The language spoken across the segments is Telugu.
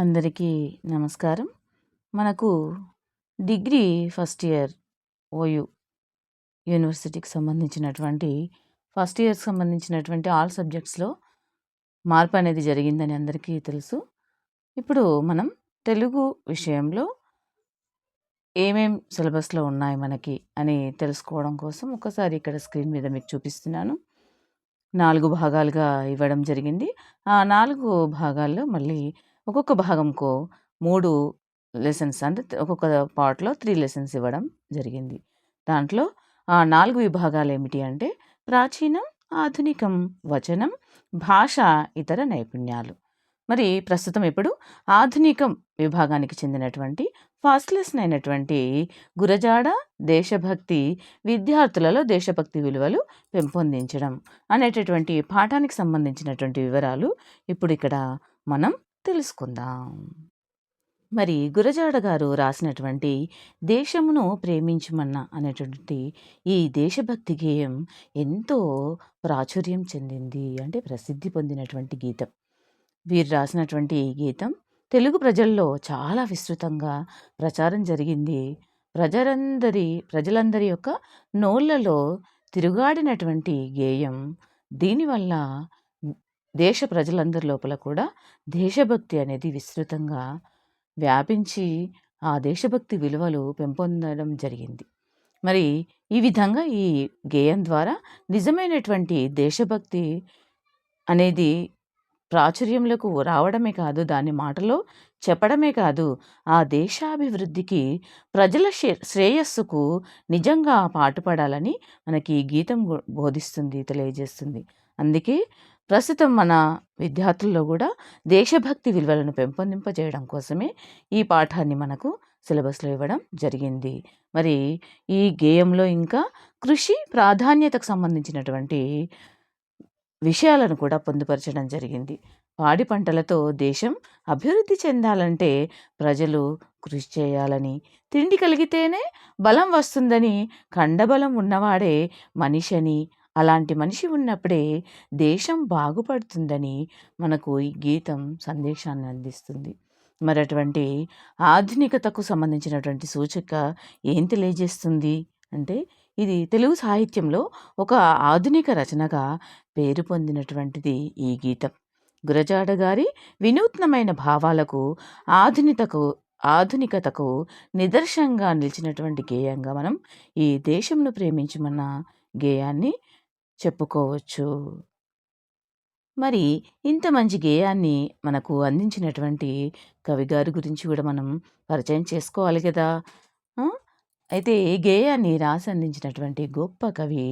అందరికీ నమస్కారం. మనకు డిగ్రీ ఫస్ట్ ఇయర్ ఓయూ యూనివర్సిటీకి సంబంధించినటువంటి ఫస్ట్ ఇయర్కి సంబంధించినటువంటి ఆల్ సబ్జెక్ట్స్లో మార్పు అనేది జరిగిందని అందరికీ తెలుసు. ఇప్పుడు మనం తెలుగు విషయంలో ఏమేం సిలబస్లో ఉన్నాయి మనకి అని తెలుసుకోవడం కోసం ఒకసారి ఇక్కడ స్క్రీన్ మీద మీకు చూపిస్తున్నాను. నాలుగు భాగాలుగా ఇవ్వడం జరిగింది. ఆ నాలుగు భాగాల్లో మళ్ళీ ఒక్కొక్క భాగంకు మూడు లెసన్స్ అంటే ఒక్కొక్క పార్ట్లో త్రీ లెసన్స్ ఇవ్వడం జరిగింది. దాంట్లో ఆ నాలుగు విభాగాలు ఏమిటి అంటే ప్రాచీనం ఆధునికం వచనం భాష ఇతర నైపుణ్యాలు. మరి ప్రస్తుతం ఇప్పుడు ఆధునికం విభాగానికి చెందినటువంటి ఫస్ట్ లెసన్ అయినటువంటి గురజాడ దేశభక్తి విద్యార్థులలో దేశభక్తి విలువలు పెంపొందించడం అనేటటువంటి పాఠానికి సంబంధించినటువంటి వివరాలు ఇప్పుడు ఇక్కడ మనం తెలుసుకుందాం. మరి గురజాడ గారు రాసినటువంటి దేశమును ప్రేమించమన్న అనేటువంటి ఈ దేశభక్తి గేయం ఎంతో ప్రాచుర్యం చెందింది అంటే ప్రసిద్ధి పొందినటువంటి గీతం. వీరు రాసినటువంటి ఈ గీతం తెలుగు ప్రజల్లో చాలా విస్తృతంగా ప్రచారం జరిగింది. ప్రజలందరి ప్రజలందరి యొక్క నోళ్ళలో తిరుగాడినటువంటి గేయం దీనివల్ల దేశ ప్రజలందరి లోపల కూడా దేశభక్తి అనేది విస్తృతంగా వ్యాపించి ఆ దేశభక్తి విలువలు పెంపొందడం జరిగింది. మరి ఈ విధంగా ఈ గేయం ద్వారా నిజమైనటువంటి దేశభక్తి అనేది ప్రాచుర్యంలోకి రావడమే కాదు దాని మాటలో చెప్పడమే కాదు ఆ దేశాభివృద్ధికి ప్రజల శ్రేయస్సుకు నిజంగా పాటుపడాలని మనకి ఈ గీతం బోధిస్తుంది తెలియజేస్తుంది. అందుకే ప్రస్తుతం మన విద్యార్థుల్లో కూడా దేశభక్తి విలువలను పెంపొందింపజేయడం కోసమే ఈ పాఠాన్ని మనకు సిలబస్లో ఇవ్వడం జరిగింది. మరి ఈ గేయంలో ఇంకా కృషి ప్రాధాన్యతకు సంబంధించినటువంటి విషయాలను కూడా పొందుపరచడం జరిగింది. పాడి పంటలతో దేశం అభివృద్ధి చెందాలంటే ప్రజలు కృషి చేయాలని తిండి కలిగితేనే బలం వస్తుందని కండబలం ఉన్నవాడే మనిషని అలాంటి మనిషి ఉన్నప్పుడే దేశం బాగుపడుతుందని మనకు ఈ గీతం సందేశాన్ని అందిస్తుంది. మరి అటువంటి ఆధునికతకు సంబంధించినటువంటి సూచిక ఏం తెలియజేస్తుంది? అంటే ఇది తెలుగు సాహిత్యంలో ఒక ఆధునిక రచనగా పేరు పొందినటువంటిది ఈ గీతం. గురజాడ గారి వినూత్నమైన భావాలకు ఆధునికతకు ఆధునికతకు నిదర్శనంగా నిలిచినటువంటి గేయంగా మనం ఈ దేశంను ప్రేమించమన్న గేయాన్ని చెప్పుకోవచ్చు. మరి ఇంత మంచి గేయాన్ని మనకు అందించినటువంటి కవిగారి గురించి కూడా మనం పరిచయం చేసుకోవాలి కదా! అయితే ఈ గేయాన్ని రాసి అందించినటువంటి గొప్ప కవి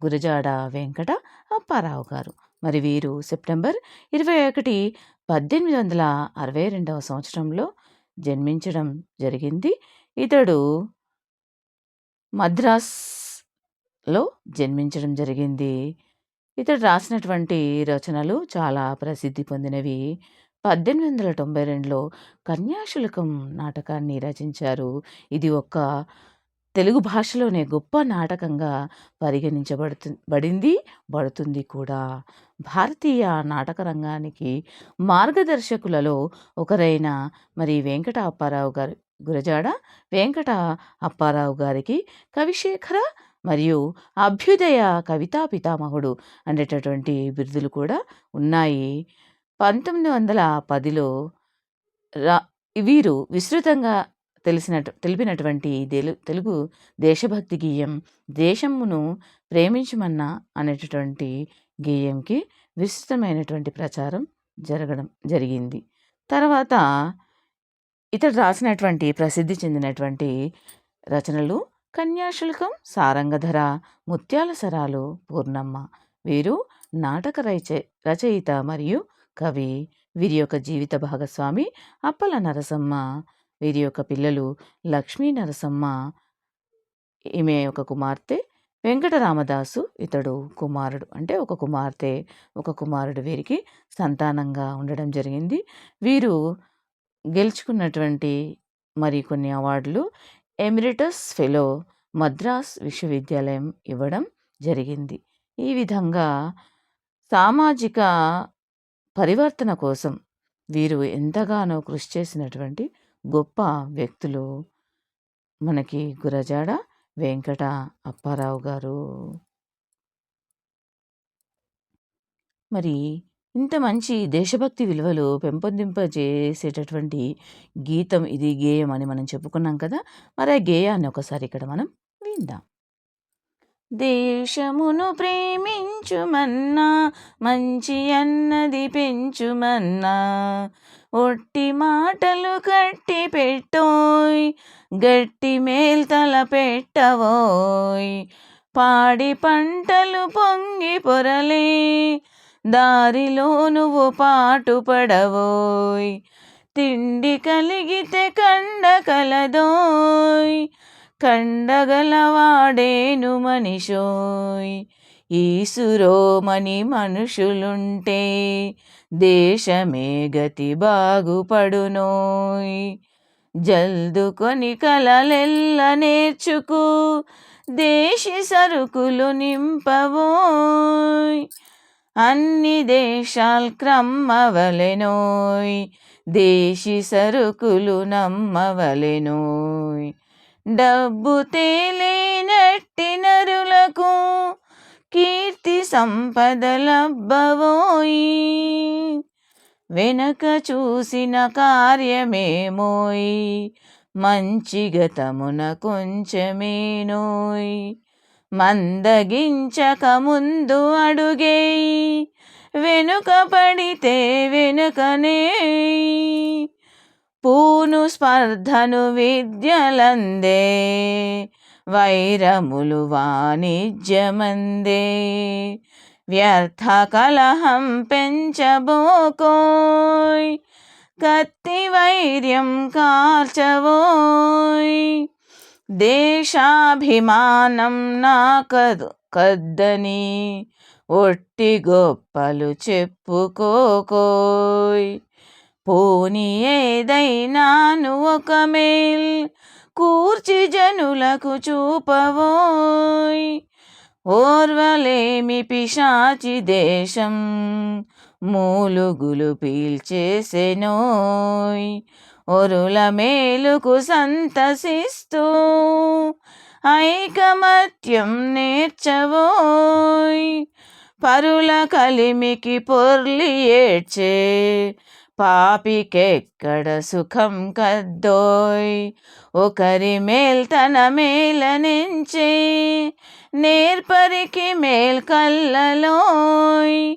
గురజాడ వెంకట అప్పారావు గారు. మరి వీరు సెప్టెంబర్ ఇరవై ఒకటి పద్దెనిమిది వందల అరవై రెండవ సంవత్సరంలో జన్మించడం జరిగింది. ఇతడు మద్రాస్ లో జన్మించడం జరిగింది. ఇతడు రాసినటువంటి రచనలు చాలా ప్రసిద్ధి పొందినవి. పద్దెనిమిది వందల తొంభై రెండులో కన్యాశుల్కం నాటకాన్ని రచించారు. ఇది ఒక తెలుగు భాషలోనే గొప్ప నాటకంగా పరిగణించబడుతు బడింది పడుతుంది కూడా. భారతీయ నాటక రంగానికి మార్గదర్శకులలో ఒకరైన మరి వెంకట అప్పారావు గారు గురజాడ వెంకట అప్పారావు గారికి కవిశేఖర మరియు అభ్యుదయ కవితా పితామహుడు అనేటటువంటి బిరుదులు కూడా ఉన్నాయి. పంతొమ్మిది వందల పదిలో రా వీరు విస్తృతంగా తెలిసిన తెలిపినటువంటి తెలుగు దేశభక్తి గేయం దేశమును ప్రేమించమన్న అనేటటువంటి గేయంకి విస్తృతమైనటువంటి ప్రచారం జరగడం జరిగింది. తర్వాత ఇతడు రాసినటువంటి ప్రసిద్ధి చెందినటువంటి రచనలు కన్యాశుల్కం సారంగధర ముత్యాల సరాలు పూర్ణమ్మ. వీరు నాటక రచ రచయిత మరియు కవి. వీరి యొక్క జీవిత భాగస్వామి అప్పల నరసమ్మ. వీరి యొక్క పిల్లలు లక్ష్మీ నరసమ్మ. ఈమె ఒక కుమార్తె వెంకటరామదాసు ఇతడు కుమారుడు. అంటే ఒక కుమార్తె ఒక కుమారుడు వీరికి సంతానంగా ఉండడం జరిగింది. వీరు గెలుచుకున్నటువంటి మరి కొన్ని అవార్డులు ఎమిరిటస్ ఫెలో మద్రాస్ విశ్వవిద్యాలయం ఇవ్వడం జరిగింది ఈ విధంగా సామాజిక పరివర్తన కోసం వీరు ఎంతగానో కృషి చేసినటువంటి గొప్ప వ్యక్తులు మనకి గురజాడ వెంకట అప్పారావు గారు. మరి ఇంత మంచి దేశభక్తి విలువలు పెంపొందింపజేసేటటువంటి గీతం ఇది గేయం అని మనం చెప్పుకున్నాం కదా! మరి ఆ గేయాన్ని ఒకసారి ఇక్కడ మనం విందాం. దేశమును ప్రేమించుమన్నా మంచి అన్నది పెంచుమన్నా ఒట్టి మాటలు కట్టి పెట్టోయ్ గట్టి మేల్తల పెట్టవోయ్ పాడి పంటలు పొంగి పొరలే దారిలో నువ్వు పాటుపడవోయ్ తిండి కలిగితే కండ కలదోయ్. కండగలవాడేను మనిషోయ్. ఈసురోమని మనుషులుంటే దేశమే గతి బాగుపడునోయ్. జల్దుకొని కలలెల్ల నేర్చుకు దేశి సరుకులు నింపవోయ్. అన్ని దేశాల్ క్రమ్మవలెనోయ్. దేశి సరుకులు నమ్మవలెనోయ్. డబ్బు తేలేనట్టి నరులకు కీర్తి సంపదలబ్బవోయి. వెనక చూసిన కార్యమేమోయ్? మంచి గతమున కొంచెమే కొంచెమేనోయ్. మందగించక ముందు అడుగే. వెనుక పడితే వెనుకనే. పూను స్పర్ధను విద్యలందే. వైరములు వాణిజ్యమందే. వ్యర్థ కలహం పెంచబోకోయ్. కత్తి వైర్యం కార్చవోయ్ దేశాభిమానం నాకదు కద్దని. ఒట్టి గొప్పలు చెప్పుకోకోయ్. పోని ఏదైనాను ఒక మేల్ కూర్చి జనులకు చూపవోయ్. ఓర్వలేమి పిశాచి దేశం మూలుగులు పీల్చేసెనోయ్. ఒరుల మేలుకు సంతసిస్తూ ఐకమత్యం నేర్చవోయ్ పరుల కలిమికి పొర్లి ఏడ్చే పాపికెక్కడ సుఖం కద్దోయ్. ఒకరి మేల్ తన మేలనించే నేర్పరికి మేల్ కల్లలోయ్.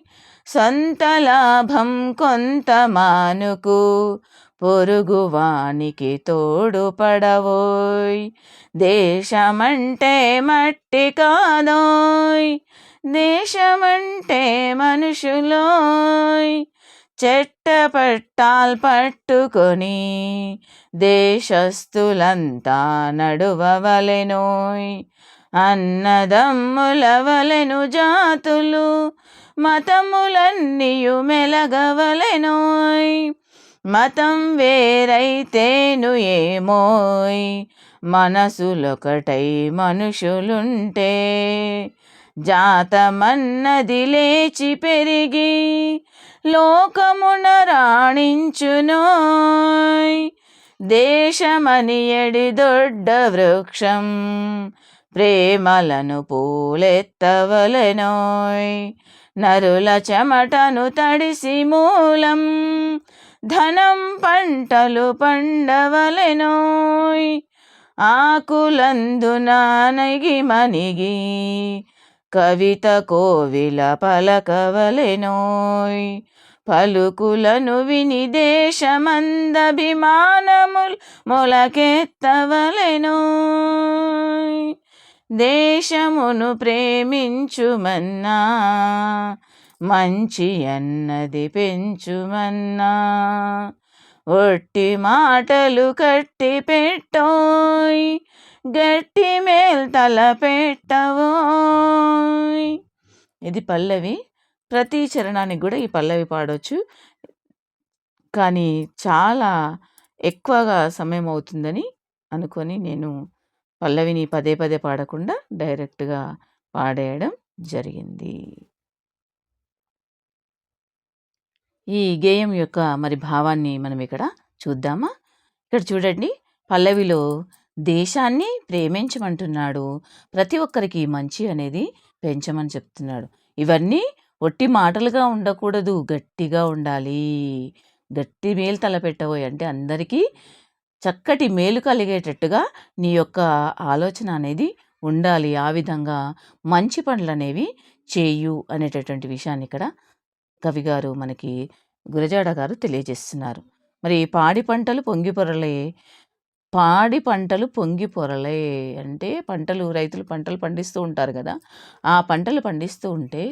సొంత లాభం కొంత మానుకు పొరుగువానికి తోడుపడవోయ్ దేశమంటే మట్టి కాదోయ్ దేశమంటే మనుషులోయ్. చెట్టపట్టాల్ పట్టుకొని దేశస్థులంతా నడువవలెనోయ్. అన్నదమ్ములవలెను జాతులు మతములన్నీయు మెలగవలెనోయ్. మతం వేరైతేను ఏమోయ్. మనసులొకటై మనుషులుంటే జాతమన్నది లేచి పెరిగి లోకమున రాణించునోయ్. దేశమని ఎడి దొడ్డ వృక్షం ప్రేమలను పూలెత్తవలెనోయ్. నరుల చెమటను తడిసి మూలం ధనం పంటలు పండవలెనోయ్. ఆకులందున నగి మనిగి కవిత కోవిల పలకవలెనోయ్. పలుకులను విని దేశమందభిమానముల్ మొలకెత్తవలెనోయ్. దేశమును ప్రేమించుమన్నా మంచి అన్నది పెంచుమన్నా. ఒట్టి మాటలు కట్టి పెట్టోయ్ గట్టి మేల్ తల పెట్టవోయ్ ఇది పల్లవి ప్రతి చరణానికి కూడా ఈ పల్లవి పాడవచ్చు కానీ చాలా ఎక్కువగా సమయం అవుతుందని అనుకొని నేను పల్లవిని పదే పదే పాడకుండా డైరెక్ట్గా పాడేయడం జరిగింది. ఈ గేయం యొక్క మరి భావాన్ని మనం ఇక్కడ చూద్దామా? ఇక్కడ చూడండి. పల్లవిలో దేశాన్ని ప్రేమించమంటున్నాడు. ప్రతి ఒక్కరికి మంచి అనేది పెంచమని చెప్తున్నాడు. ఇవన్నీ ఒట్టి మాటలుగా ఉండకూడదు. గట్టిగా ఉండాలి. గట్టి మేలు తలపెట్టబోయి అంటే అందరికీ చక్కటి మేలు కలిగేటట్టుగా నీ యొక్క ఆలోచన అనేది ఉండాలి. ఆ విధంగా మంచి పనులు అనేవి చేయు అనేటటువంటి విషయాన్ని ఇక్కడ కవిగారు మనకి గురజాడ గారు తెలియజేస్తున్నారు. మరి పాడి పంటలు పొంగి పొరలే పాడి పంటలు పొంగి పొరలే అంటే పంటలు రైతులు పంటలు పండిస్తూ ఉంటారు కదా ఆ పంటలు పండిస్తూ ఉంటే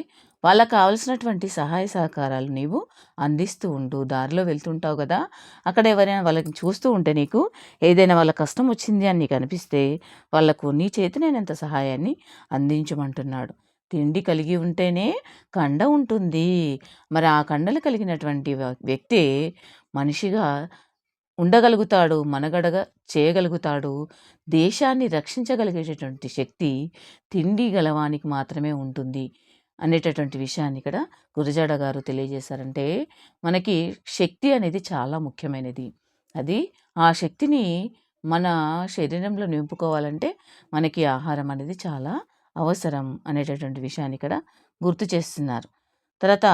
వాళ్ళకి కావాల్సినటువంటి సహాయ సహకారాలు నీవు అందిస్తూ ఉండు. దారిలో వెళ్తుంటావు కదా. అక్కడ ఎవరైనా వాళ్ళకి చూస్తూ ఉంటే నీకు ఏదైనా వాళ్ళ కష్టం వచ్చింది అని నీకు అనిపిస్తే వాళ్ళకు నీ చేతినేనంత సహాయాన్ని అందించమంటున్నాడు. తిండి కలిగి ఉంటేనే కండ ఉంటుంది. మరి ఆ కండలు కలిగినటువంటి వ్యక్తి మనిషిగా ఉండగలుగుతాడు మనగడగా చేయగలుగుతాడు. దేశాన్ని రక్షించగలిగేటటువంటి శక్తి తిండి గలవానికి మాత్రమే ఉంటుంది. అనేటటువంటి విషయాన్ని ఇక్కడ గురజాడ గారు తెలియజేశారంటే మనకి శక్తి అనేది చాలా ముఖ్యమైనది. అది ఆ శక్తిని మన శరీరంలో నింపుకోవాలంటే మనకి ఆహారం అనేది చాలా అవసరం అనేటటువంటి విషయాన్ని ఇక్కడ గుర్తు చేస్తున్నారు. తర్వాత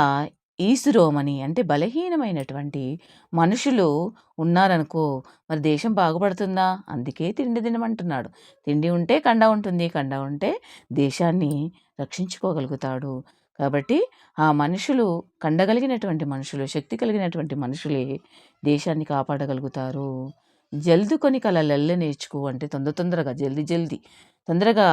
ఈసురోమని అంటే బలహీనమైనటువంటి మనుషులు ఉన్నారనుకో మరి దేశం బాగుపడుతుందా? అందుకే తిండి తినమంటున్నాడు. తిండి ఉంటే కండ ఉంటుంది కండ ఉంటే దేశాన్ని రక్షించుకోగలుగుతాడు. కాబట్టి ఆ మనుషులు కండగలిగినటువంటి మనుషులు శక్తి కలిగినటువంటి మనుషులే దేశాన్ని కాపాడగలుగుతారు. జల్ది కొని కళలెల్ల నేర్చుకో అంటే తొందర తొందరగా జల్దీ జల్ది. తొందరగా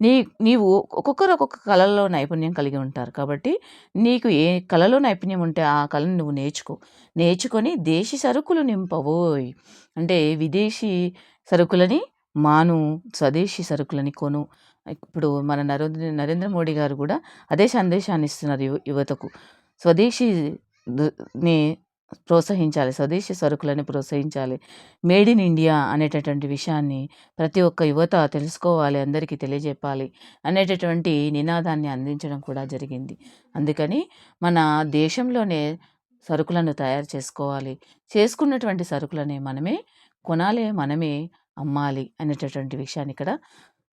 నీ నీవు ఒక్కొక్కరు ఒక్కొక్క కళలో నైపుణ్యం కలిగి ఉంటారు కాబట్టి నీకు ఏ కళలో నైపుణ్యం ఉంటే ఆ కళను నువ్వు నేర్చుకో. నేర్చుకొని దేశీ సరుకులు నింపవోయ్ అంటే విదేశీ సరుకులని మాను స్వదేశీ సరుకులని కొను. ఇప్పుడు మన నరేంద్ర నరేంద్ర మోడీ గారు కూడా అదే సందేశాన్ని ఇస్తున్నారు యువ యువతకు. స్వదేశీ ని ప్రోత్సహించాలి. స్వదేశీ సరుకులని ప్రోత్సహించాలి. మేడ్ ఇన్ ఇండియా అనేటటువంటి విషయాన్ని ప్రతి ఒక్క యువత తెలుసుకోవాలి అందరికీ తెలియజెప్పాలి అనేటటువంటి నినాదాన్ని అందించడం కూడా జరిగింది. అందుకని మన దేశంలోనే సరుకులను తయారు చేసుకోవాలి. చేసుకున్నటువంటి సరుకులని మనమే కొనాలి మనమే అమ్మాలి అనేటటువంటి విషయాన్ని ఇక్కడ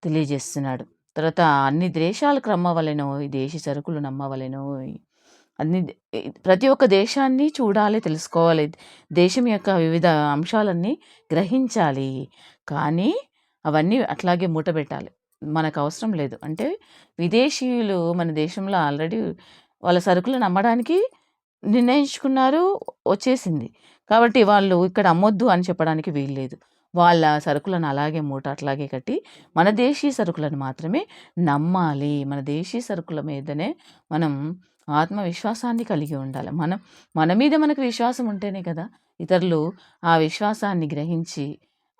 తెలియజేస్తున్నాడు. తర్వాత అన్ని దేశాలకు రమ్మవలెనో ఈ దేశీ సరుకులు నమ్మవలెనో అన్ని ప్రతి ఒక్క దేశాన్ని చూడాలి తెలుసుకోవాలి. దేశం యొక్క వివిధ అంశాలన్నీ గ్రహించాలి. కానీ అవన్నీ అట్లాగే మూటబెట్టాలి మనకు అవసరం లేదు. అంటే విదేశీయులు మన దేశంలో ఆల్రెడీ వాళ్ళ సరుకులను అమ్మడానికి నిర్ణయించుకున్నారు వచ్చేసింది. కాబట్టి వాళ్ళు ఇక్కడ అమ్మొద్దు అని చెప్పడానికి వీల్లేదు వాళ్ళ సరుకులను అలాగే మూట అట్లాగే కట్టి మన దేశీయ సరుకులను మాత్రమే నమ్మాలి. మన దేశీయ సరుకుల మీదనే మనం ఆత్మవిశ్వాసాన్ని కలిగి ఉండాలి. మనం మన మీద మనకు విశ్వాసం ఉంటేనే కదా ఇతరులు ఆ విశ్వాసాన్ని గ్రహించి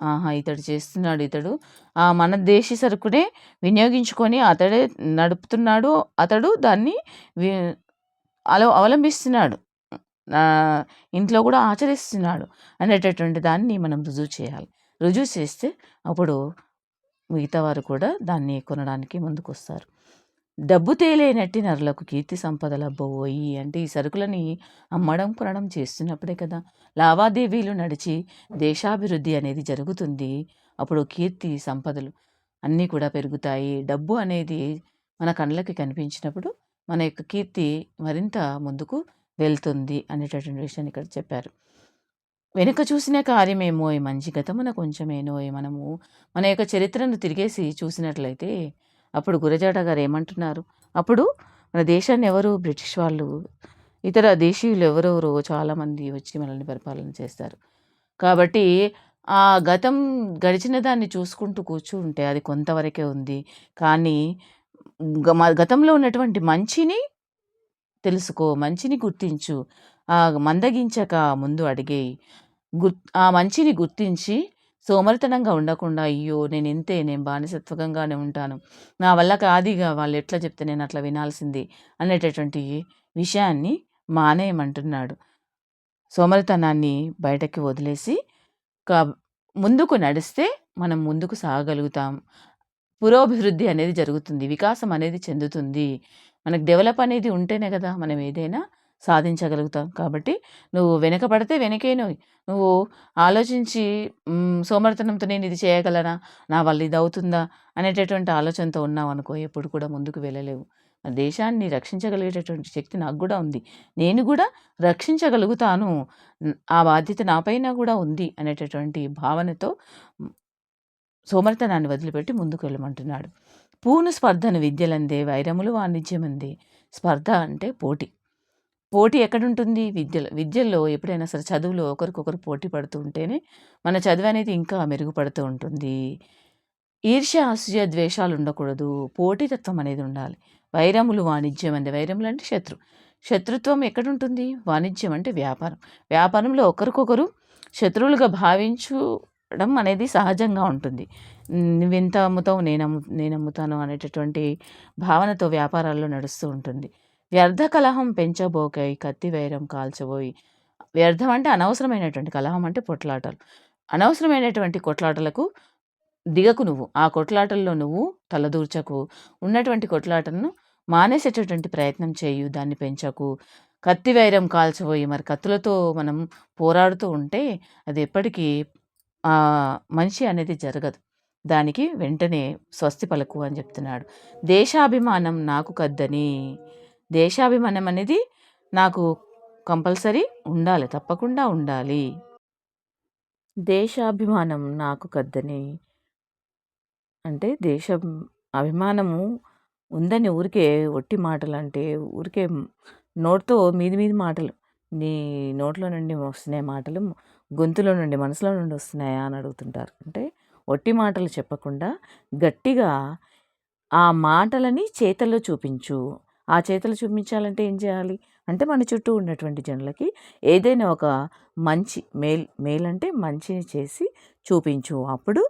ఆహా ఇతడు చేస్తున్నాడు ఇతడు ఆ మన దేశీ సరుకునే వినియోగించుకొని అతడే నడుపుతున్నాడు అతడు దాన్ని అల అవలంబిస్తున్నాడు ఇంట్లో కూడా ఆచరిస్తున్నాడు అనేటటువంటి దాన్ని మనం రుజువు చేయాలి. రుజువు చేస్తే అప్పుడు మిగతా వారు కూడా దాన్ని కొనడానికి ముందుకొస్తారు. డబ్బు తేలేనట్టి నరులకు కీర్తి సంపదల అబ్బోయి అంటే ఈ సరుకులని అమ్మడం కొనడం చేస్తున్నప్పుడే కదా. లావాదేవీలు నడిచి దేశాభివృద్ధి అనేది జరుగుతుంది. అప్పుడు కీర్తి సంపదలు అన్నీ కూడా పెరుగుతాయి. డబ్బు అనేది మన కళ్ళకి కనిపించినప్పుడు మన యొక్క కీర్తి మరింత ముందుకు వెళ్తుంది అనేటటువంటి విషయాన్ని ఇక్కడ చెప్పారు. వెనుక చూసిన కార్యమేమో మంచి గతమున కొంచెమేనో మనము మన యొక్క చరిత్రను తిరిగేసి చూసినట్లయితే అప్పుడు గురజాడ గారు ఏమంటున్నారు? అప్పుడు మన దేశాన్ని ఎవరు? బ్రిటిష్ వాళ్ళు. ఇతర దేశీయులు ఎవరెవరో చాలామంది వచ్చి మనల్ని పరిపాలన చేస్తారు. కాబట్టి ఆ గతం గడిచిన దాన్ని చూసుకుంటూ కూర్చుంటే అది కొంతవరకే ఉంది. కానీ గతంలో ఉన్నటువంటి మంచిని తెలుసుకో మంచిని గుర్తించు. మందగించక ముందు అడిగేయి. గుర్ ఆ మంచిని గుర్తించి సోమరితనంగా ఉండకుండా అయ్యో! నేను ఇంతే నేను బానిసత్వకంగానే ఉంటాను. నా వల్ల కాదిగా వాళ్ళు ఎట్లా చెప్తే నేను అట్లా వినాల్సింది అనేటటువంటి విషయాన్ని మానేయమంటున్నాడు సోమరితనాన్ని బయటకి వదిలేసి కా ముందుకు నడిస్తే మనం ముందుకు సాగలుగుతాం. పురోభివృద్ధి అనేది జరుగుతుంది వికాసం అనేది చెందుతుంది. మనకు డెవలప్ అనేది ఉంటేనే కదా మనం ఏదైనా సాధించగలుగుతాం కాబట్టి నువ్వు వెనకబడితే వెనకేను నువ్వు ఆలోచించి సోమర్థనంతో నేను ఇది చేయగలనా? నా వల్ల ఇది అవుతుందా? అనేటటువంటి ఆలోచనతో ఉన్నావు అనుకో ఎప్పుడు కూడా ముందుకు వెళ్ళలేవు. దేశాన్ని రక్షించగలిగేటటువంటి శక్తి నాకు కూడా ఉంది. నేను కూడా రక్షించగలుగుతాను. ఆ బాధ్యత నాపైన కూడా ఉంది అనేటటువంటి భావనతో సోమర్థనాన్ని వదిలిపెట్టి ముందుకు వెళ్ళమంటున్నాడు. పూను స్పర్ధను విద్యలందే వైరములు వాణిజ్యమందే. స్పర్ధ అంటే పోటీ. పోటీ ఎక్కడుంటుంది? విద్యలో విద్యల్లో ఎప్పుడైనా సరే చదువులో ఒకరికొకరు పోటీ పడుతూ ఉంటేనే మన చదువు అనేది ఇంకా మెరుగుపడుతూ ఉంటుంది. ఈర్ష్య అసూయ ద్వేషాలు ఉండకూడదు పోటీతత్వం అనేది ఉండాలి. వైరములు వాణిజ్యం అంటే వైరములు అంటే శత్రు. శత్రుత్వం ఎక్కడుంటుంది? వాణిజ్యం అంటే వ్యాపారం. వ్యాపారంలో ఒకరికొకరు శత్రువులుగా భావించడం అనేది సహజంగా ఉంటుంది. నువ్వెంత అమ్ముతావు? నేను అమ్ము నేను అమ్ముతాను అనేటటువంటి భావనతో వ్యాపారాల్లో నడుస్తూ ఉంటుంది. వ్యర్థ కలహం పెంచబోకాయి కత్తి వైరం కాల్చబోయి వ్యర్థం అంటే అనవసరమైనటువంటి కలహం అంటే పొట్లాటలు. అనవసరమైనటువంటి కొట్లాటలకు దిగకు నువ్వు. ఆ కొట్లాటల్లో నువ్వు తలదూర్చకు. ఉన్నటువంటి కొట్లాటలను మానేసేటటువంటి ప్రయత్నం చేయు దాన్ని పెంచకు. కత్తి వైరం కాల్చబోయి మరి కత్తులతో మనం పోరాడుతూ ఉంటే అది ఎప్పటికీ మనిషి అనేది జరగదు. దానికి వెంటనే స్వస్తి పలుకు అని చెప్తున్నాడు. దేశాభిమానం నాకు కద్దని. దేశాభిమానం అనేది నాకు కంపల్సరీ ఉండాలి తప్పకుండా ఉండాలి. దేశాభిమానం నాకు కద్దని అంటే దేశ అభిమానము ఉందని ఊరికే ఒట్టి మాటలు అంటే ఊరికే నోటితో మీది మీది మాటలు నీ నోట్లో నుండి వస్తున్నాయి మాటలు గొంతులో నుండి మనసులో నుండి వస్తున్నాయా అని అడుగుతుంటారు. అంటే ఒట్టి మాటలు చెప్పకుండా గట్టిగా ఆ మాటలని చేతల్లో చూపించు. ఆ చేతులు చూపించాలంటే ఏం చేయాలి? అంటే మన చుట్టూ ఉన్నటువంటి జనులకి ఏదైనా ఒక మంచి మేల్ మేల్ అంటే మంచిని చేసి చూపించు. అప్పుడు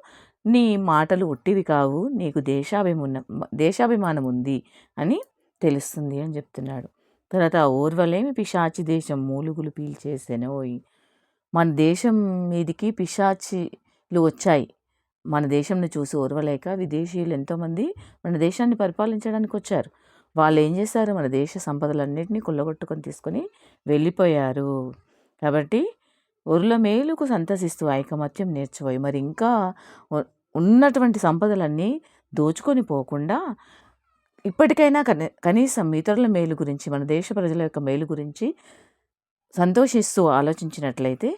నీ మాటలు ఒట్టివి కావు నీకు దేశాభిమానం దేశాభిమానం ఉంది అని తెలుస్తుంది అని చెప్తున్నాడు. తర్వాత ఓర్వలేమి పిశాచి దేశం మూలుగులు పీల్చేసెనోయ్ మన దేశం మీదికి పిశాచిలు వచ్చాయి. మన దేశంను చూసి ఓర్వలేక విదేశీయులు ఎంతోమంది మన దేశాన్ని పరిపాలించడానికి వచ్చారు. వాళ్ళు ఏం చేశారు? మన దేశ సంపదలన్నింటినీ కొల్లగొట్టుకొని తీసుకొని వెళ్ళిపోయారు. కాబట్టి ఒరుల మేలుకు సంతసిస్తూ ఐకమత్యం నేర్చుకోయి మరి ఇంకా ఉన్నటువంటి సంపదలన్నీ దోచుకొని పోకుండా ఇప్పటికైనా కనీ కనీసం ఇతరుల మేలు గురించి మన దేశ ప్రజల యొక్క మేలు గురించి సంతోషిస్తూ ఆలోచించినట్లయితే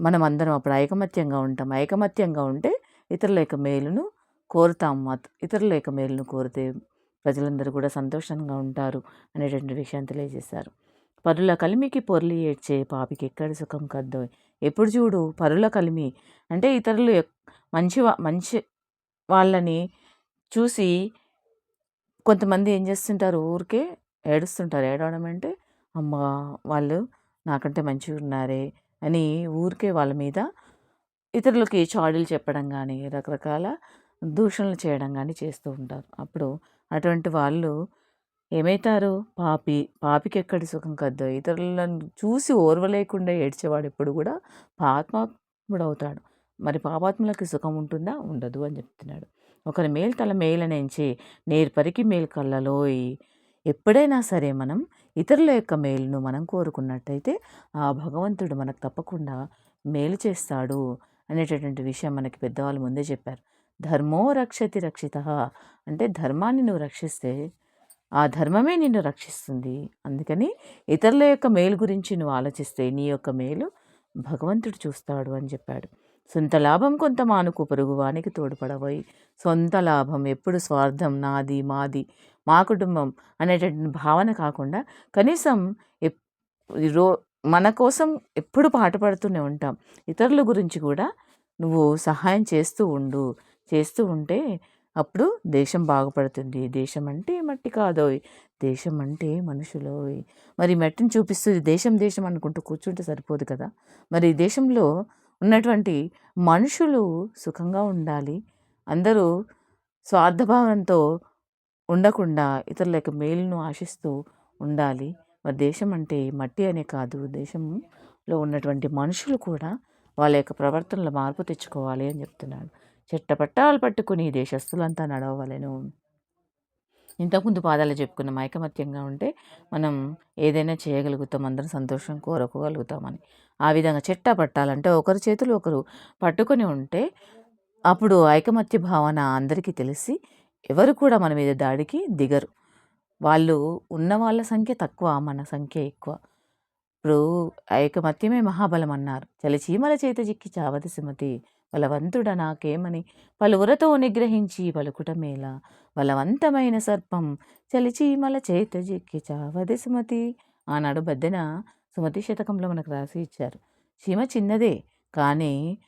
మనం అందరం అప్పుడు ఐకమత్యంగా ఉంటాం. ఐకమత్యంగా ఉంటే ఇతరుల యొక్క మేలును కోరుతాం. ఇతరుల యొక్క మేలును కోరితే ప్రజలందరూ కూడా సంతోషంగా ఉంటారు అనేటువంటి విషయాన్ని తెలియజేశారు. పరుల కలిమికి పొరలి ఏడ్చే పాపికి ఎక్కడ సుఖం కద్దో? ఎప్పుడు చూడు పరుల కలిమి. అంటే ఇతరులు మంచి మంచి వాళ్ళని చూసి కొంతమంది ఏం చేస్తుంటారు ఊరికే ఏడుస్తుంటారు. ఏడవడం అంటే అమ్మ వాళ్ళు నాకంటే మంచిగా ఉన్నారే అని ఊరికే వాళ్ళ మీద ఇతరులకి చాడీలు చెప్పడం కానీ రకరకాల దూషణలు చేయడం కానీ చేస్తూ ఉంటారు. అప్పుడు అటువంటి వాళ్ళు ఏమవుతారు పాపి పాపికి ఎక్కడి సుఖం కద్దో? ఇతరులను చూసి ఓర్వలేకుండా ఏడ్చేవాడు ఎప్పుడు కూడా పాపాత్ముడవుతాడు. మరి పాపాత్ములకి సుఖం ఉంటుందా? ఉండదు అని చెప్తున్నాడు. ఒకరి మేలు తల మేలనించి నేర్పరికి మేలు కళ్ళలోయి. ఎప్పుడైనా సరే మనం ఇతరుల యొక్క మేలును మనం కోరుకున్నట్టయితే ఆ భగవంతుడు మనకు తప్పకుండా మేలు చేస్తాడు అనేటటువంటి విషయం మనకి పెద్దవాళ్ళు ముందే చెప్పారు. ధర్మో రక్షతి రక్షిత. అంటే ధర్మాన్ని నువ్వు రక్షిస్తే ఆ ధర్మమే నిన్ను రక్షిస్తుంది. అందుకని ఇతరుల యొక్క మేలు గురించి నువ్వు ఆలోచిస్తే నీ యొక్క మేలు భగవంతుడు చూస్తాడు అని చెప్పాడు. సొంత లాభం కొంత మానుకు పొరుగువానికి తోడ్పడబోయి సొంత లాభం ఎప్పుడు స్వార్థం నాది మాది మా కుటుంబం అనేటటువంటి భావన కాకుండా కనీసం రో మన కోసం ఎప్పుడు పాటుపడుతూనే ఉంటాం. ఇతరుల గురించి కూడా నువ్వు సహాయం చేస్తూ ఉండు. చేస్తూ ఉంటే అప్పుడు దేశం బాగుపడుతుంది. దేశం అంటే మట్టి కాదోయ్. దేశం అంటే మనుషులోయ్. మరి మట్టిని చూపిస్తుంది దేశం దేశం అనుకుంటూ కూర్చుంటే సరిపోదు కదా? మరి దేశంలో ఉన్నటువంటి మనుషులు సుఖంగా ఉండాలి. అందరూ స్వార్థభావంతో ఉండకుండా ఇతరుల యొక్క మేలును ఆశిస్తూ ఉండాలి. మరి దేశం అంటే మట్టి అనే కాదు. దేశంలో ఉన్నటువంటి మనుషులు కూడా వాళ్ళ యొక్క ప్రవర్తనలో మార్పు తెచ్చుకోవాలి అని చెప్తున్నాడు. చిట్టపట్టాలు పట్టుకుని దేశస్తులంతా నడవలేను ఇంతకుముందు పాదాలు చెప్పుకున్నాం ఐకమత్యంగా ఉంటే మనం ఏదైనా చేయగలుగుతాం అందరం సంతోషం కోరుకోగలుగుతామని. ఆ విధంగా చెట్ట పట్టాలంటే ఒకరి చేతులు ఒకరు పట్టుకొని ఉంటే అప్పుడు ఐకమత్య భావన అందరికీ తెలిసి ఎవరు కూడా మన మీద దాడికి దిగరు. వాళ్ళు ఉన్న వాళ్ళ సంఖ్య తక్కువ మన సంఖ్య ఎక్కువ. ఇప్పుడు ఐకమత్యమే మహాబలం అన్నారు. చలిచీమల చేత చిక్కి చావతి సుమతి బలవంతుడ నాకేమని? పలువురతో నిగ్రహించి పలుకుటమేలా? బలవంతమైన సర్పం చలిచీమల చేత చిక్కి చావది సుమతి. ఆనాడు బద్దెన సుమతి శతకంలో మనకు రాసి ఇచ్చారు. చీమ చిన్నదే కానీ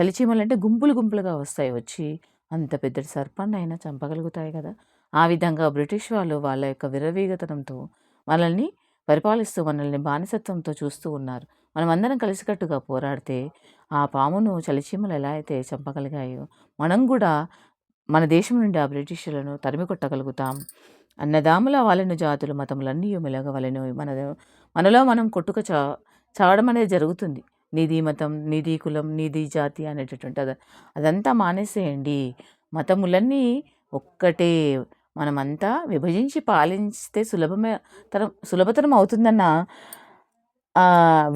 చలిచీమలు అంటే గుంపులు గుంపులుగా వస్తాయి వచ్చి. అంత పెద్ద సర్పాన్ని అయినా చంపగలుగుతాయి కదా? ఆ విధంగా బ్రిటిష్ వాళ్ళు వాళ్ళ యొక్క విరవీగతనంతో మనల్ని పరిపాలిస్తూ మనల్ని బానిసత్వంతో చూస్తూ ఉన్నారు. మనమందరం కలిసికట్టుగా పోరాడితే ఆ పామును చలిచీమలు ఎలా అయితే చంపగలిగాయో మనం కూడా మన దేశం నుండి ఆ బ్రిటిషులను తరిమి కొట్టగలుగుతాం అన్నదాముల వాళ్ళను జాతులు మతములన్నీ మెలగవలను. మన మనలో మనం కొట్టుక చా చావడం అనేది జరుగుతుంది. నీది మతం నీది కులం నీది జాతి అనేటటువంటి అదంతా మానేసేయండి. మతములన్నీ ఒక్కటే మనమంతా విభజించి పాలిస్తే సులభమే తరం సులభతరం అవుతుందన్న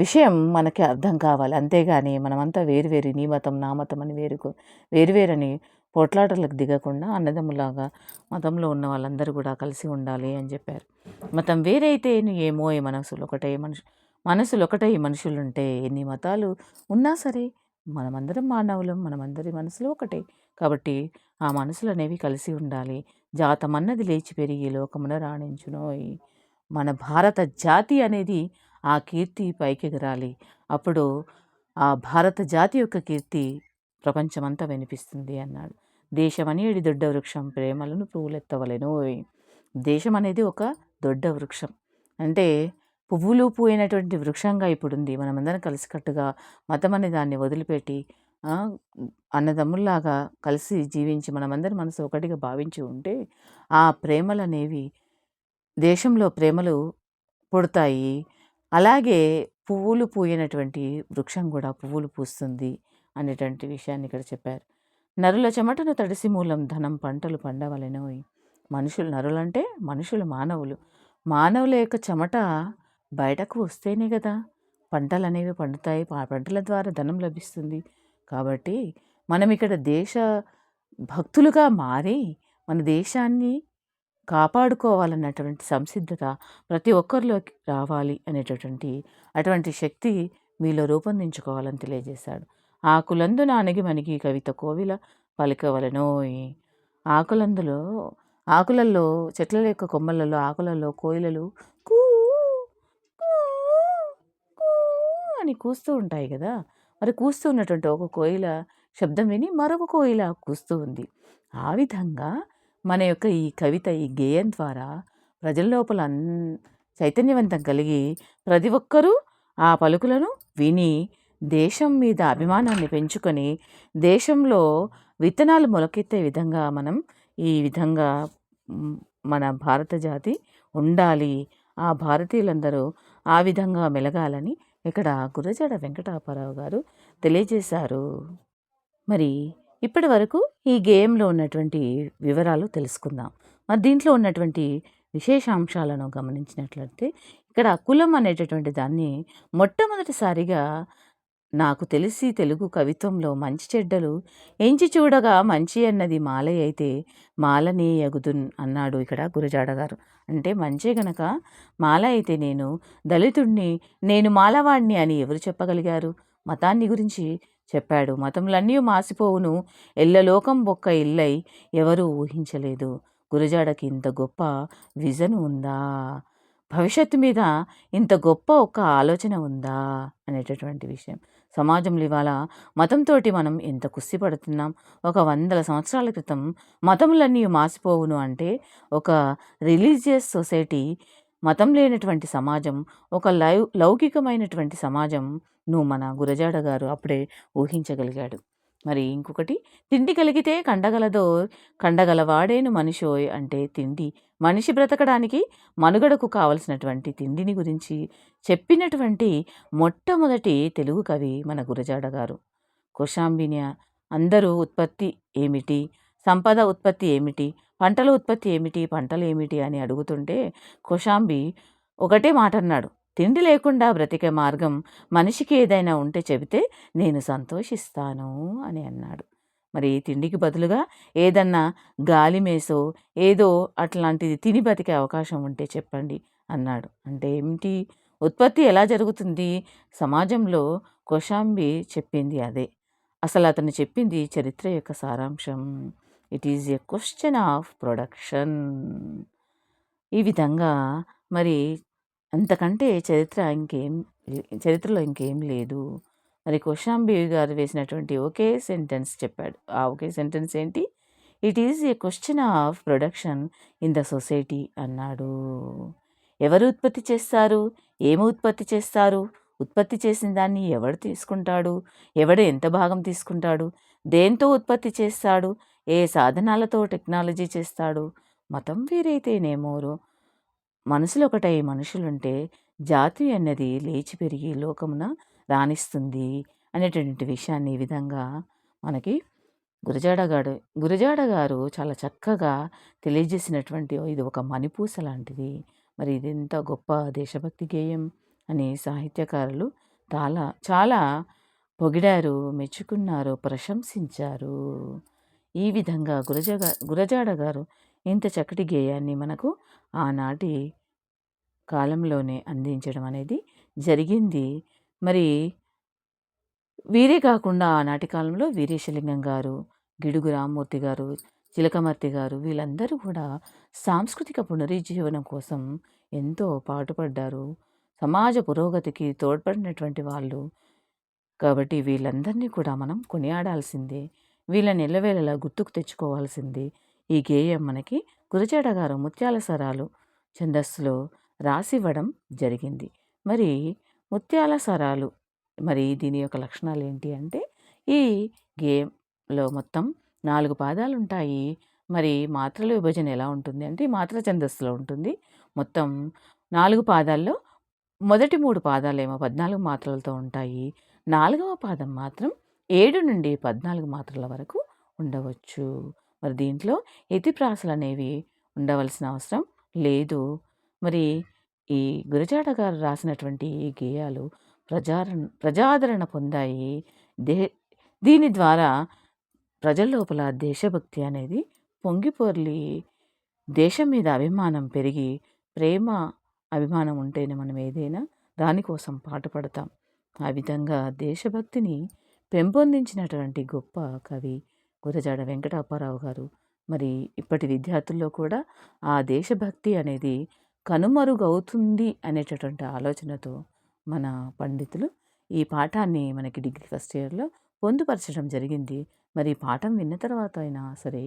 విషయం మనకి అర్థం కావాలి. అంతేగాని మనమంతా వేరు వేరు నీ మతం నా మతం అని వేరుకు వేరువేరని పోట్లాటలకు దిగకుండా అన్నదమ్ములాగా మతంలో ఉన్న వాళ్ళందరూ కూడా కలిసి ఉండాలి అని చెప్పారు. మతం వేరైతే ఏమో ఏ మనసులు ఒకటే మనుషు మనసులు ఒకటే మనుషులుంటే ఎన్ని మతాలు ఉన్నా సరే మనమందరం మానవులం మనమందరి మనసులు ఒకటే. కాబట్టి ఆ మనసులు అనేవి కలిసి ఉండాలి. జాతమన్నది లేచి పెరిగి లోకమున రాణించునోయ్ మన భారత జాతి అనేది ఆ కీర్తి పైకెగరాలి అప్పుడు ఆ భారత జాతి యొక్క కీర్తి ప్రపంచమంతా వినిపిస్తుంది అన్నాడు. దేశం అనేది దొడ్డ వృక్షం ప్రేమలను పువ్వులెత్తవలెనోయ్. దేశం అనేది ఒక దొడ్డ వృక్షం. అంటే పువ్వులు పూయినటువంటి వృక్షంగా ఇప్పుడుంది. మనమందరం కలిసికట్టుగా మతం అనే దాన్ని వదిలిపెట్టి అన్నదమ్ముల్లాగా కలిసి జీవించి మనమందరి మనసు ఒకటిగా భావించి ఉంటే ఆ ప్రేమలు అనేవి దేశంలో ప్రేమలు పుడతాయి. అలాగే పువ్వులు పూయనటువంటి వృక్షం కూడా పువ్వులు పూస్తుంది అనేటువంటి విషయాన్ని ఇక్కడ చెప్పారు. నరుల చెమటను తడిసి మూలం ధనం పంటలు పండవలెను మనుషులు నరులంటే మనుషులు మానవులు. మానవుల యొక్క చెమట బయటకు వస్తేనే కదా పంటలు అనేవి పండుతాయి. ఆ పంటల ద్వారా ధనం లభిస్తుంది. కాబట్టి మనం ఇక్కడ దేశ భక్తులుగా మారి మన దేశాన్ని కాపాడుకోవాలన్నటువంటి సంసిద్ధత ప్రతి ఒక్కరిలోకి రావాలి అనేటటువంటి అటువంటి శక్తి మీలో రూపొందించుకోవాలని తెలియజేశాడు. ఆకులందు నానగి మనకి కవిత కోవిల పలికవలనోయ్ ఆకులందులో ఆకులల్లో చెట్ల యొక్క కొమ్మలలో ఆకులలో కోయిలలు కూ అని కూస్తూ ఉంటాయి కదా? మరి కూస్తూ ఉన్నటువంటి ఒక కోయిల శబ్దం విని మరొక కోయిల కూస్తూ ఉంది. ఆ విధంగా మన యొక్క ఈ కవిత ఈ గేయం ద్వారా ప్రజల లోపల అన్ చైతన్యవంతం కలిగి ప్రతి ఒక్కరూ ఆ పలుకులను విని దేశం మీద అభిమానాన్ని పెంచుకొని దేశంలో విత్తనాలు మొలకెత్తే విధంగా మనం ఈ విధంగా మన భారత జాతి ఉండాలి. ఆ భారతీయులందరూ ఆ విధంగా మెలగాలని ఇక్కడ గురజాడ వెంకటాపారావు గారు తెలియజేశారు. మరి ఇప్పటి వరకు ఈ గేమ్లో ఉన్నటువంటి వివరాలు తెలుసుకుందాం. మరి దీంట్లో ఉన్నటువంటి విశేషాంశాలను గమనించినట్లయితే ఇక్కడ కులం అనేటటువంటి దాన్ని మొట్టమొదటిసారిగా నాకు తెలిసి తెలుగు కవిత్వంలో మంచి చెడ్డలు ఎంచి చూడగా మంచి అన్నది మాలయ్య అయితే మాలనే యగుదున్ అన్నాడు ఇక్కడ గురజాడ గారు. అంటే మంచే గనక మాల అయితే నేను దళితుణ్ణి నేను మాలవాడిని అని ఎవరు చెప్పగలిగారు? మతాన్ని గురించి చెప్పాడు. మతములన్నీ మాసిపోవును. ఎల్లలోకం బొక్క ఇల్లై ఎవరూ ఊహించలేదు. గురజాడకి ఇంత గొప్ప విజన్ ఉందా? భవిష్యత్తు మీద ఇంత గొప్ప ఒక ఆలోచన ఉందా? అనేటటువంటి విషయం. సమాజంలో ఇవాళ మతంతో మనం ఎంత కుస్తీ పడుతున్నాం? ఒక వందల సంవత్సరాల క్రితం మతములన్నీ మాసిపోవును అంటే ఒక రిలీజియస్ సొసైటీ మతం లేనటువంటి సమాజం ఒక లౌ లౌకికమైనటువంటి సమాజం నువ్వు మన గురజాడ గారు అప్పుడే ఊహించగలిగాడు. మరి ఇంకొకటి తిండి కలిగితే కండగలదో కండగలవాడేను మనిషోయ్ అంటే తిండి. మనిషి బ్రతకడానికి మనుగడకు కావలసినటువంటి తిండిని గురించి చెప్పినటువంటి మొట్టమొదటి తెలుగు కవి మన గురజాడ గారు. కోశాంబినియ అందరూ ఉత్పత్తి ఏమిటి? సంపద ఉత్పత్తి ఏమిటి? పంటల ఉత్పత్తి ఏమిటి? పంటలు ఏమిటి? అని అడుగుతుంటే కోశాంబి ఒకటే మాట అన్నాడు తిండి లేకుండా బ్రతికే మార్గం మనిషికి ఏదైనా ఉంటే చెబితే నేను సంతోషిస్తాను అని అన్నాడు. మరి తిండికి బదులుగా ఏదన్నా గాలి మేసో ఏదో అట్లాంటిది తిని బతికే అవకాశం ఉంటే చెప్పండి అన్నాడు. అంటే ఏమిటి? ఉత్పత్తి ఎలా జరుగుతుంది? సమాజంలో కోశాంబి చెప్పింది అదే. అసలు అతను చెప్పింది చరిత్ర యొక్క సారాంశం. It is a question of production ఈ విధంగా మరి అంతకంటే చరిత్ర ఇంకేం చరిత్రలో ఇంకేం లేదు. మరి కోశాంబి గారు వేసినటువంటి ఒకే సెంటెన్స్ చెప్పాడు. ఆ ఒకే సెంటెన్స్ ఏంటి? It is a question of production in the society అన్నాడు. ఎవరు ఉత్పత్తి చేస్తారు? ఏమి ఉత్పత్తి చేస్తారు? ఉత్పత్తి చేసిన దాన్ని ఎవడు తీసుకుంటాడు? ఎవడు ఎంత భాగం తీసుకుంటాడు? దేంతో ఉత్పత్తి చేస్తాడు? ఏ సాధనాలతో టెక్నాలజీ చేస్తాడు? మతం వేరైతేనేమోరు మనసులు ఒకటై మనుషులుంటే జాతి అన్నది లేచి పెరిగి లోకమున రాణిస్తుంది అనేటువంటి విషయాన్ని ఈ విధంగా మనకి గురజాడ గారు గురజాడ గారు చాలా చక్కగా తెలియజేసినటువంటి ఇది ఒక మణిపూస లాంటిది. మరి ఇది ఎంత గొప్ప దేశభక్తి గేయం అని సాహిత్యకారులు చాలా చాలా పొగిడారు మెచ్చుకున్నారు ప్రశంసించారు. ఈ విధంగా గురజగ గురజాడ గారు ఇంత చక్కటి గేయాన్ని మనకు ఆనాటి కాలంలోనే అందించడం అనేది జరిగింది. మరి వీరే కాకుండా ఆనాటి కాలంలో వీరేశలింగం గారు గిడుగు రామ్మూర్తి గారు చిలకమర్తి గారు వీళ్ళందరూ కూడా సాంస్కృతిక పునరుజ్జీవనం కోసం ఎంతో పాటుపడ్డారు. సమాజ పురోగతికి తోడ్పడినటువంటి వాళ్ళు. కాబట్టి వీళ్ళందరినీ కూడా మనం కొనియాడాల్సిందే. వీళ్ళని ఎల్లవేళలా గుర్తుకు తెచ్చుకోవాల్సింది. ఈ గేయం మనకి గురజాడ గారు ముత్యాల సరాలు ఛందస్సులో రాసివ్వడం జరిగింది. మరి ముత్యాల సరాలు మరి దీని యొక్క లక్షణాలు ఏంటి అంటే ఈ గేమ్లో మొత్తం నాలుగు పాదాలు ఉంటాయి మరి మాత్రల విభజన ఎలా ఉంటుంది అంటే మాత్ర ఛందస్సులో ఉంటుంది. మొత్తం నాలుగు పాదాల్లో మొదటి మూడు పాదాలేమో పద్నాలుగు మాత్రలతో ఉంటాయి. నాలుగవ పాదం మాత్రం ఏడు నుండి పద్నాలుగు మాత్రల వరకు ఉండవచ్చు. మరి దీంట్లో ఎతిప్రాసలు అనేవి ఉండవలసిన అవసరం లేదు. మరి ఈ గురజాడ గారు రాసినటువంటి ఈ గేయాలు ప్రజారణ ప్రజాదరణ పొందాయి. దే దీని ద్వారా ప్రజల లోపల దేశభక్తి అనేది పొంగిపొర్లి. దేశం మీద అభిమానం పెరిగి ప్రేమ అభిమానం ఉంటేనే మనం ఏదైనా దానికోసం పాటుపడతాం. ఆ విధంగా దేశభక్తిని పెంపొందించినటువంటి గొప్ప కవి గురజాడ వెంకటాపారావు గారు. మరి ఇప్పటి విద్యార్థుల్లో కూడా ఆ దేశభక్తి అనేది కనుమరుగవుతుంది అనేటటువంటి ఆలోచనతో మన పండితులు ఈ పాఠాన్ని మనకి డిగ్రీ ఫస్ట్ ఇయర్లో పొందుపరచడం జరిగింది. మరి పాఠం విన్న తర్వాత అయినా సరే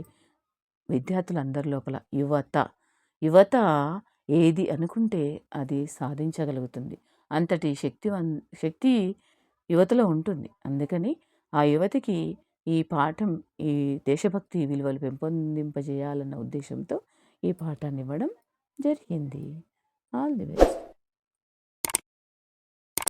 విద్యార్థులందరి లోపల యువత యువత ఏది అనుకుంటే అది సాధించగలుగుతుంది. అంతటి శక్తివన్ శక్తి యువతలో ఉంటుంది. అందుకని ఆ యువతికి ఈ పాఠం ఈ దేశభక్తి విలువలు పెంపొందింపజేయాలన్న ఉద్దేశంతో ఈ పాఠాన్ని ఇవ్వడం జరిగింది. All the best.